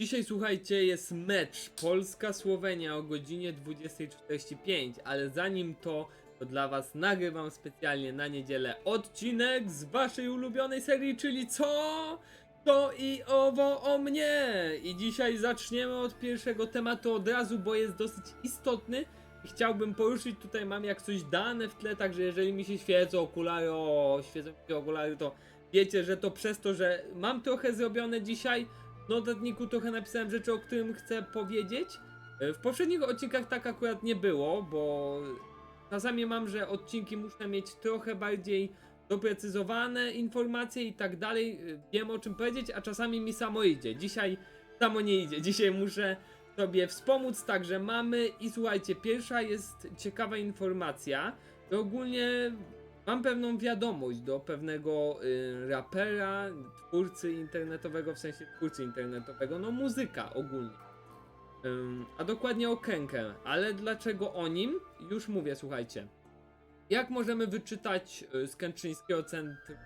Dzisiaj słuchajcie, jest mecz Polska-Słowenia o godzinie 20.45, ale zanim to, to dla was nagrywam specjalnie na niedzielę odcinek z waszej ulubionej serii, czyli co? To i owo o mnie! I dzisiaj zaczniemy od pierwszego tematu od razu, bo jest dosyć istotny i chciałbym poruszyć, tutaj mam jak coś dane w tle, także jeżeli mi się świecą okulary, o, świecą mi się okulary, to wiecie, że to przez to, że mam trochę zrobione dzisiaj, notatniku trochę napisałem rzeczy, o którym chcę powiedzieć. E, W poprzednich odcinkach tak akurat nie było, bo czasami mam, że odcinki muszę mieć trochę bardziej doprecyzowane informacje i tak dalej. E, Wiem o czym powiedzieć, a czasami mi samo idzie. Dzisiaj samo nie idzie. Dzisiaj muszę sobie wspomóc, także mamy. I słuchajcie, pierwsza jest ciekawa informacja. To ogólnie Mam pewną wiadomość do pewnego y, rapera, twórcy internetowego, w sensie twórcy internetowego, no muzyka ogólnie. Ym, a dokładnie o Kenkę. Ale dlaczego o nim? Już mówię, słuchajcie. Jak możemy wyczytać y, z Kęczyńskiego Centrum,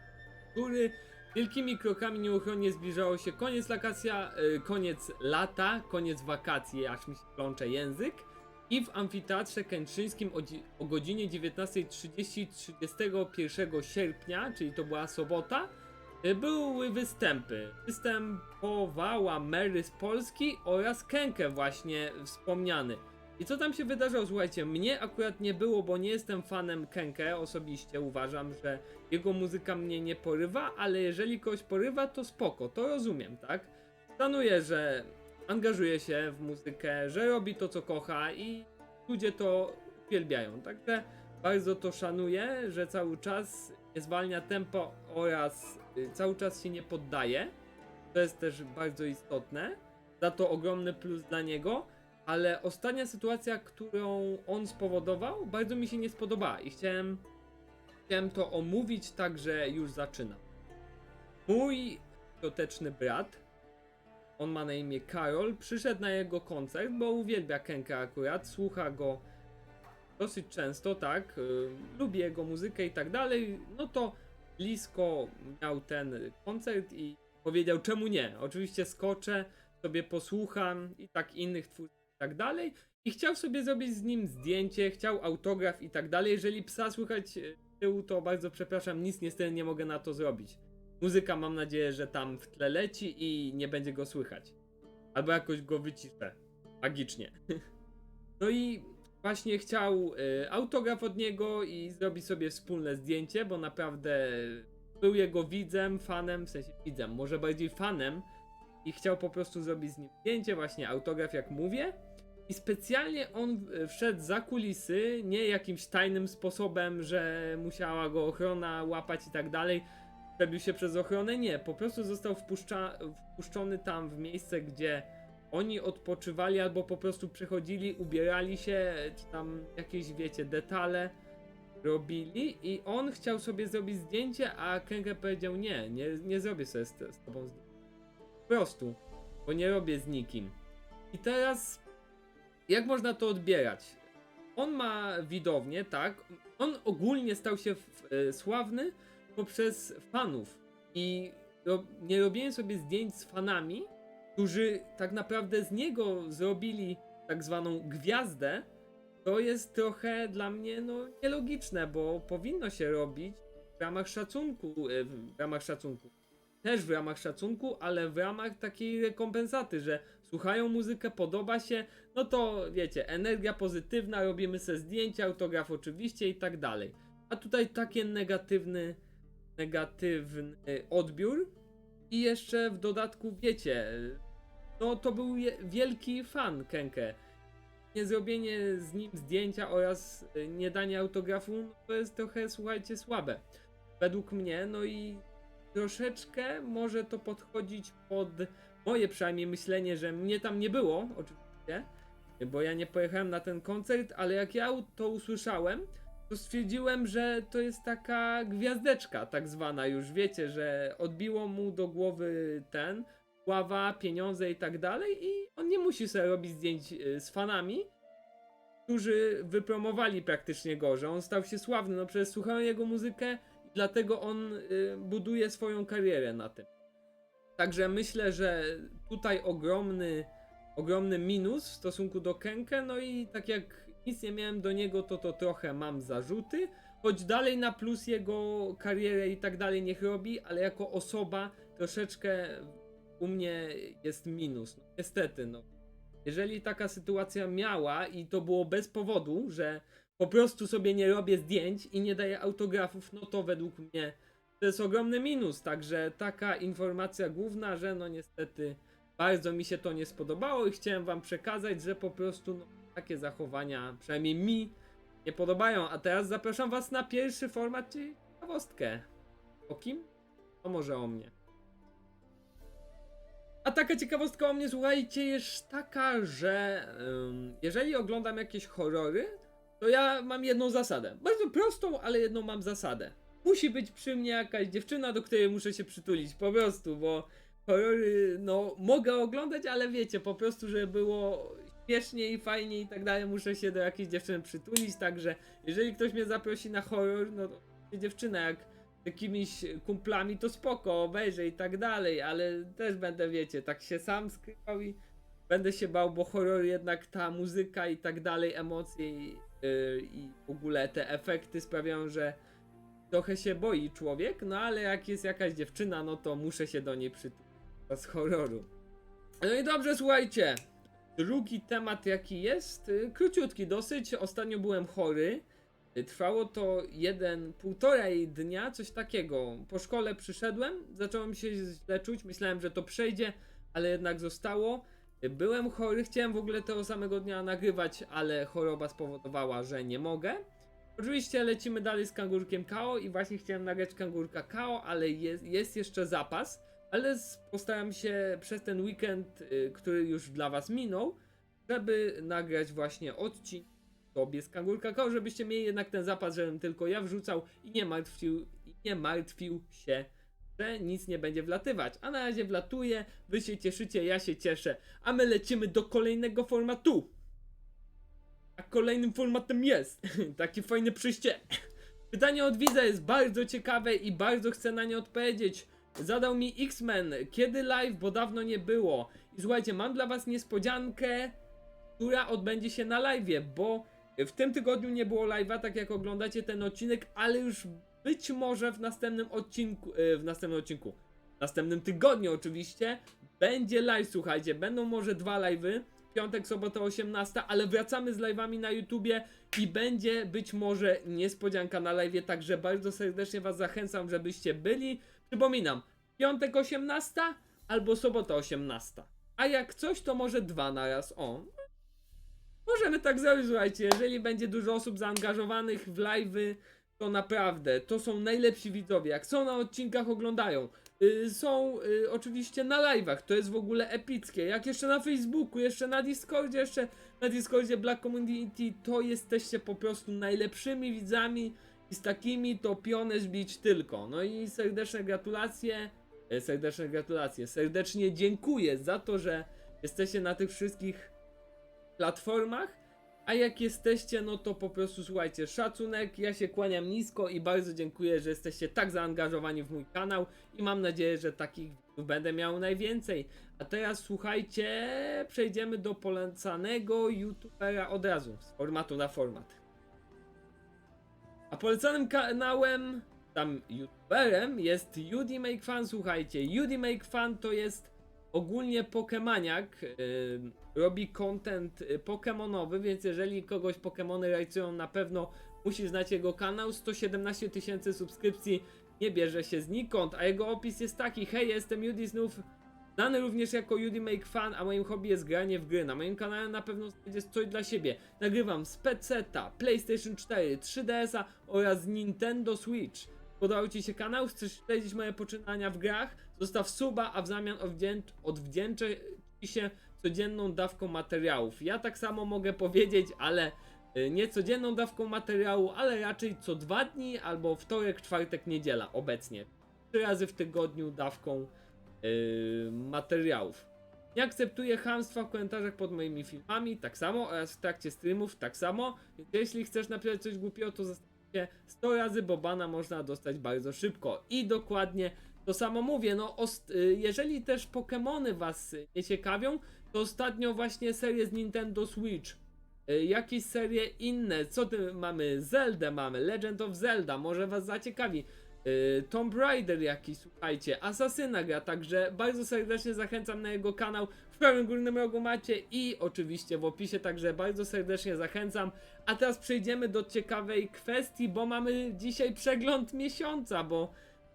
który wielkimi krokami nieuchronnie zbliżało się koniec lakacja, y, koniec lata, koniec wakacji, aż mi się plącze język. I w amfiteatrze kętrzyńskim o, o godzinie 19.30 31 sierpnia, czyli to była sobota, y, były występy. Występowała Mary z Polski oraz Kenkę właśnie wspomniany. I co tam się wydarzyło? Słuchajcie, mnie akurat nie było, bo nie jestem fanem Kenkę osobiście. Uważam, że jego muzyka mnie nie porywa, ale jeżeli kogoś porywa, to spoko, to rozumiem, tak? Szanuję, że angażuje się w muzykę, że robi to, co kocha i ludzie to uwielbiają. Także bardzo to szanuję, że cały czas nie zwalnia tempo oraz y, cały czas się nie poddaje. To jest też bardzo istotne. Za to ogromny plus dla niego. Ale ostatnia sytuacja, którą on spowodował, bardzo mi się nie spodobała i chciałem, chciałem to omówić, także już zaczynam. Mój świąteczny brat, on ma na imię Karol, przyszedł na jego koncert, bo uwielbia Kenka akurat, słucha go dosyć często, tak, y, lubi jego muzykę i tak dalej, no to blisko miał ten koncert i powiedział czemu nie, oczywiście skoczę, sobie posłucham i tak innych twórców i tak dalej. I chciał sobie zrobić z nim zdjęcie, chciał autograf i tak dalej, jeżeli psa słychać tyłu, to bardzo przepraszam, nic niestety nie mogę na to zrobić. Muzyka mam nadzieję, że tam w tle leci i nie będzie go słychać. Albo jakoś go wyciszę. Magicznie. No i właśnie chciał y, autograf od niego i zrobić sobie wspólne zdjęcie, bo naprawdę był jego widzem, fanem, w sensie widzem, może bardziej fanem i chciał po prostu zrobić z nim zdjęcie, właśnie autograf jak mówię. I specjalnie on y, wszedł za kulisy, nie jakimś tajnym sposobem, że musiała go ochrona łapać i tak dalej, przebił się przez ochronę, nie, po prostu został wpuszcza, wpuszczony tam w miejsce, gdzie oni odpoczywali albo po prostu przechodzili, ubierali się, czy tam jakieś, wiecie, detale robili i on chciał sobie zrobić zdjęcie, a Kenke powiedział nie, nie, nie zrobię sobie z, z tobą zdjęcia. Po prostu, bo nie robię z nikim. I teraz, jak można to odbierać? On ma widownię, tak? On ogólnie stał się f- e, sławny poprzez fanów i ro- nie robiłem sobie zdjęć z fanami, którzy tak naprawdę z niego zrobili tak zwaną gwiazdę, to jest trochę dla mnie no nielogiczne, bo powinno się robić w ramach szacunku, e, w ramach szacunku. Też w ramach szacunku, ale w ramach takiej rekompensaty, że słuchają muzykę, podoba się, no to wiecie, energia pozytywna, robimy sobie zdjęcia, autograf oczywiście i tak dalej. A tutaj taki negatywny, negatywny odbiór i jeszcze w dodatku wiecie, no to był wielki fan Kenke. Nie zrobienie z nim zdjęcia oraz y, nie danie autografu no to jest trochę, słuchajcie, słabe. Według mnie, no i troszeczkę może to podchodzić pod moje przynajmniej myślenie, że mnie tam nie było, oczywiście, bo ja nie pojechałem na ten koncert, ale jak ja to usłyszałem, stwierdziłem, że to jest taka gwiazdeczka, tak zwana już, wiecie, że odbiło mu do głowy ten, sława, pieniądze i tak dalej i on nie musi sobie robić zdjęć y, z fanami, którzy wypromowali praktycznie go, że on stał się sławny, no przecież słuchają jego muzykę dlatego on y, buduje swoją karierę na tym. Także myślę, że tutaj ogromny, ogromny minus w stosunku do Kenke, no i tak jak nic nie miałem do niego, to to trochę mam zarzuty, choć dalej na plus jego karierę i tak dalej niech robi, ale jako osoba troszeczkę u mnie jest minus. No, niestety, no. Jeżeli taka sytuacja miała i to było bez powodu, że po prostu sobie nie robię zdjęć i nie daję autografów, no to według mnie to jest ogromny minus. Także taka informacja główna, że no niestety bardzo mi się to nie spodobało i chciałem wam przekazać, że po prostu no, takie zachowania, przynajmniej mi, nie podobają. A teraz zapraszam was na pierwszy format, czyli ciekawostkę. O kim? To może o mnie. A taka ciekawostka o mnie, słuchajcie, jest taka, że ym, jeżeli oglądam jakieś horrory, to ja mam jedną zasadę. Bardzo prostą, ale jedną mam zasadę. Musi być przy mnie jakaś dziewczyna, do której muszę się przytulić, po prostu, bo horrory, no, mogę oglądać, ale wiecie, po prostu, żeby było śmiesznie i fajnie i tak dalej, muszę się do jakiejś dziewczyny przytulić, także jeżeli ktoś mnie zaprosi na horror, no to dziewczyna jak z jakimiś kumplami, to spoko, obejrzę i tak dalej, ale też będę, wiecie, tak się sam skrywał i będę się bał, bo horror jednak ta muzyka i tak dalej, emocje i, yy, i w ogóle te efekty sprawiają, że trochę się boi człowiek, no ale jak jest jakaś dziewczyna, no to muszę się do niej przytulić z horroru. No i dobrze, słuchajcie. Drugi temat jaki jest, y, króciutki dosyć. Ostatnio byłem chory. Y, Trwało to jeden, półtorej dnia, coś takiego. Po szkole przyszedłem, zacząłem się źle czuć, myślałem, że to przejdzie, ale jednak zostało. Y, Byłem chory, chciałem w ogóle tego samego dnia nagrywać, ale choroba spowodowała, że nie mogę. Oczywiście lecimy dalej z kangurkiem KO i właśnie chciałem nagrać kangurka KO, ale jest, jest jeszcze zapas. Ale postaram się przez ten weekend, y, który już dla was minął, żeby nagrać właśnie odcinek sobie z kangurka żebyście mieli jednak ten zapas, żebym tylko ja wrzucał i nie martwił, i nie martwił się, że nic nie będzie wlatywać. A na razie wlatuje, wy się cieszycie, ja się cieszę, a my lecimy do kolejnego formatu. A kolejnym formatem jest taki fajny przyjście. Pytanie od widza jest bardzo ciekawe i bardzo chcę na nie odpowiedzieć. Zadał mi X-Men, kiedy live, bo dawno nie było. I słuchajcie, mam dla was niespodziankę, która odbędzie się na live, bo w tym tygodniu nie było live'a, tak jak oglądacie ten odcinek, ale już być może w następnym odcinku, e, w następnym odcinku, w następnym tygodniu oczywiście, będzie live, słuchajcie, będą może dwa live'y, piątek, sobota 18, ale wracamy z live'ami na YouTubie i będzie być może niespodzianka na live'ie, także bardzo serdecznie was zachęcam, żebyście byli. Przypominam, piątek 18 albo sobota 18. A jak coś, to może dwa na raz. O, możemy tak zrobić, słuchajcie. Jeżeli będzie dużo osób zaangażowanych w live'y, to naprawdę to są najlepsi widzowie. Jak są na odcinkach, oglądają. Y, są y, oczywiście na live'ach, to jest w ogóle epickie. Jak jeszcze na Facebooku, jeszcze na Discordzie, jeszcze na Discordzie Black Community, to jesteście po prostu najlepszymi widzami i z takimi to pionę zbić tylko. No i serdeczne gratulacje, e, serdeczne gratulacje, serdecznie dziękuję za to, że jesteście na tych wszystkich platformach. A jak jesteście, no to po prostu słuchajcie, szacunek, ja się kłaniam nisko i bardzo dziękuję, że jesteście tak zaangażowani w mój kanał i mam nadzieję, że takich będę miał najwięcej. A teraz słuchajcie, przejdziemy do polecanego youtubera od razu, z formatu na format. A polecanym kanałem, tam youtuberem jest Judy Make Fun, słuchajcie, Judy Make Fun to jest ogólnie Pokemaniak, yy, robi content y, pokemonowy, więc jeżeli kogoś Pokemony rajcują, na pewno musi znać jego kanał. 117 tysięcy subskrypcji nie bierze się znikąd, a jego opis jest taki: Hej, jestem Judy znów. Znany również jako Judy Make Fun, a moim hobby jest granie w gry. Na moim kanale na pewno znajdziesz coś dla siebie. Nagrywam z PC-ta, PlayStation 4, 3DS-a oraz Nintendo Switch. Podobał Ci się kanał? Chcesz śledzić moje poczynania w grach? Zostaw suba, a w zamian odwdzięcz, odwdzięczę Ci się codzienną dawką materiałów. Ja tak samo mogę powiedzieć, ale y, nie codzienną dawką materiału, ale raczej co dwa dni albo wtorek, czwartek, niedziela obecnie. Trzy razy w tygodniu dawką yy, materiałów. Nie akceptuję chamstwa w komentarzach pod moimi filmami, tak samo, oraz w trakcie streamów, tak samo. Więc jeśli chcesz napisać coś głupiego, to zastanów się 100 razy, bo bana można dostać bardzo szybko. I dokładnie to samo mówię, no ost- y, jeżeli też Pokémony was nie ciekawią, to ostatnio właśnie serie z Nintendo Switch, y, jakieś serie inne, co ty mamy, Zelda mamy, Legend of Zelda, może was zaciekawi, y, Tomb Raider słuchajcie, Asasyna gra, także bardzo serdecznie zachęcam na jego kanał, w prawym górnym rogu macie i oczywiście w opisie, także bardzo serdecznie zachęcam. A teraz przejdziemy do ciekawej kwestii, bo mamy dzisiaj przegląd miesiąca, bo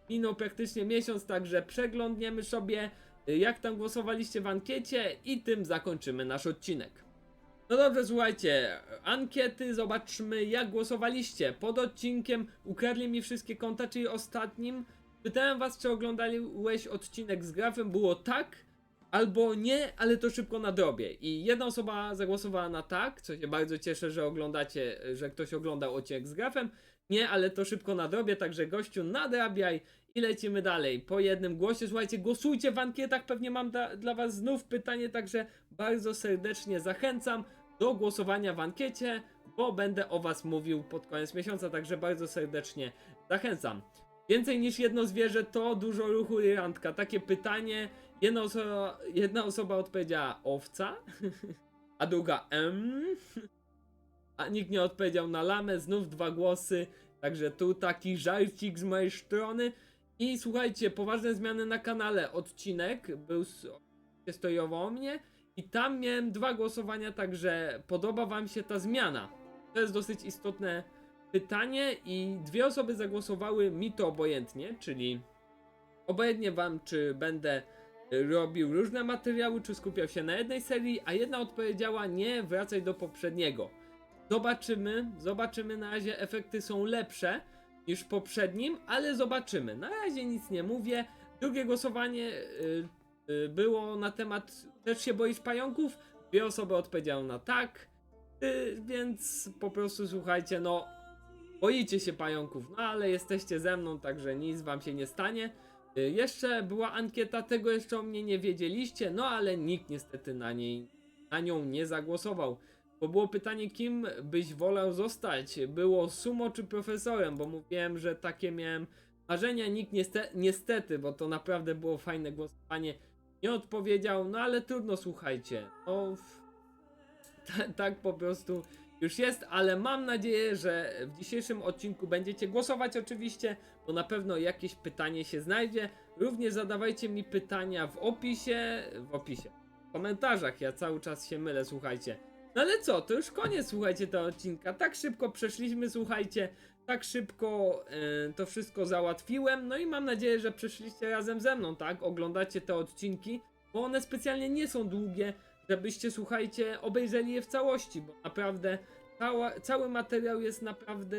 minął praktycznie miesiąc, także przeglądniemy sobie y, jak tam głosowaliście w ankiecie i tym zakończymy nasz odcinek. No dobrze, słuchajcie, ankiety, zobaczmy jak głosowaliście. Pod odcinkiem ukradli mi wszystkie konta, czyli ostatnim. Pytałem was, czy oglądałeś odcinek z grafem, było tak, albo nie, ale to szybko nadrobię. I jedna osoba zagłosowała na tak, co się bardzo cieszę, że oglądacie, że ktoś oglądał odcinek z grafem. Nie, ale to szybko nadrobię, także gościu nadrabiaj i lecimy dalej. Po jednym głosie, słuchajcie, głosujcie w ankietach, pewnie mam da, dla was znów pytanie, także bardzo serdecznie zachęcam do głosowania w ankiecie, bo będę o was mówił pod koniec miesiąca, także bardzo serdecznie zachęcam. Więcej niż jedno zwierzę to dużo ruchu i randka. Takie pytanie, jedna osoba, jedna osoba odpowiedziała owca, a druga M, a nikt nie odpowiedział na lamę, znów dwa głosy, także tu taki żarcik z mojej strony. I słuchajcie, poważne zmiany na kanale, odcinek był s- stojowo o mnie i tam miałem dwa głosowania, także podoba wam się ta zmiana? To jest dosyć istotne pytanie i dwie osoby zagłosowały mi to obojętnie, czyli obojętnie wam, czy będę y, robił różne materiały, czy skupiał się na jednej serii, a jedna odpowiedziała nie, wracaj do poprzedniego. Zobaczymy, zobaczymy, na razie efekty są lepsze niż w poprzednim, ale zobaczymy. Na razie nic nie mówię. Drugie głosowanie y, y, było na temat też się boisz pająków. Dwie osoby odpowiedziały na tak, y, więc po prostu słuchajcie, no boicie się pająków, no ale jesteście ze mną, także nic wam się nie stanie. Y, Jeszcze była ankieta, tego jeszcze o mnie nie wiedzieliście, no ale nikt niestety na niej, na nią nie zagłosował. Bo było pytanie, kim byś wolał zostać? Było sumo czy profesorem? Bo mówiłem, że takie miałem marzenia. Nikt niestety, niestety, bo to naprawdę było fajne głosowanie, nie odpowiedział. No ale trudno, słuchajcie. No, tak po prostu już jest, ale mam nadzieję, że w dzisiejszym odcinku będziecie głosować oczywiście, bo na pewno jakieś pytanie się znajdzie. Również zadawajcie mi pytania w opisie, w opisie, w komentarzach, ja cały czas się mylę, słuchajcie. No ale co, to już koniec, słuchajcie, tego odcinka. Tak szybko przeszliśmy, słuchajcie, tak szybko e, to wszystko załatwiłem. No i mam nadzieję, że przeszliście razem ze mną, tak? Oglądacie te odcinki, bo one specjalnie nie są długie, żebyście, słuchajcie, obejrzeli je w całości, bo naprawdę cała, cały materiał jest naprawdę.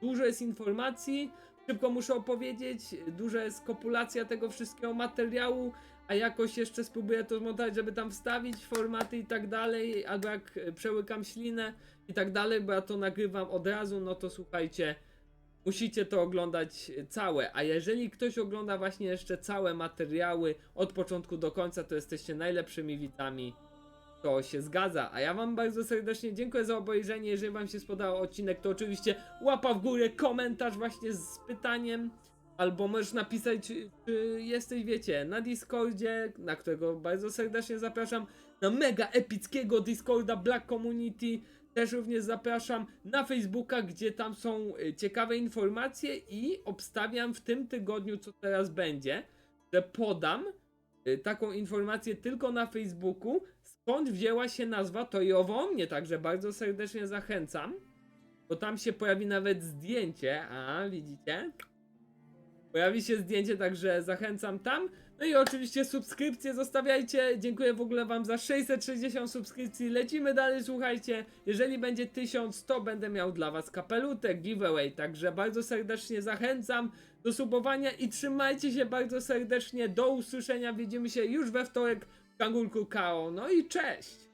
Dużo jest informacji, szybko muszę opowiedzieć, duża jest kopulacja tego wszystkiego materiału, a jakoś jeszcze spróbuję to zmontować, żeby tam wstawić formaty i tak dalej, albo jak e, przełykam ślinę i tak dalej, bo ja to nagrywam od razu, no to słuchajcie, musicie to oglądać e, całe, a jeżeli ktoś ogląda właśnie jeszcze całe materiały od początku do końca, to jesteście najlepszymi widzami. To się zgadza, a ja wam bardzo serdecznie dziękuję za obejrzenie. Jeżeli wam się spodobał odcinek, to oczywiście łapa w górę, komentarz właśnie z pytaniem. Albo możesz napisać, czy, czy jesteś, wiecie, na Discordzie, na którego bardzo serdecznie zapraszam, na mega epickiego Discorda Black Community. Też również zapraszam na Facebooka, gdzie tam są y, ciekawe informacje i obstawiam w tym tygodniu, co teraz będzie, że podam y, taką informację tylko na Facebooku, skąd wzięła się nazwa Tojowo mnie, także bardzo serdecznie zachęcam, bo tam się pojawi nawet zdjęcie, a widzicie? Pojawi się zdjęcie, także zachęcam tam. No i oczywiście subskrypcje zostawiajcie. Dziękuję w ogóle wam za 660 subskrypcji. Lecimy dalej, słuchajcie. Jeżeli będzie 1000, to będę miał dla was kapelutek, giveaway. Także bardzo serdecznie zachęcam do subowania i trzymajcie się bardzo serdecznie. Do usłyszenia. Widzimy się już we wtorek w Kangulku Kao. No i cześć!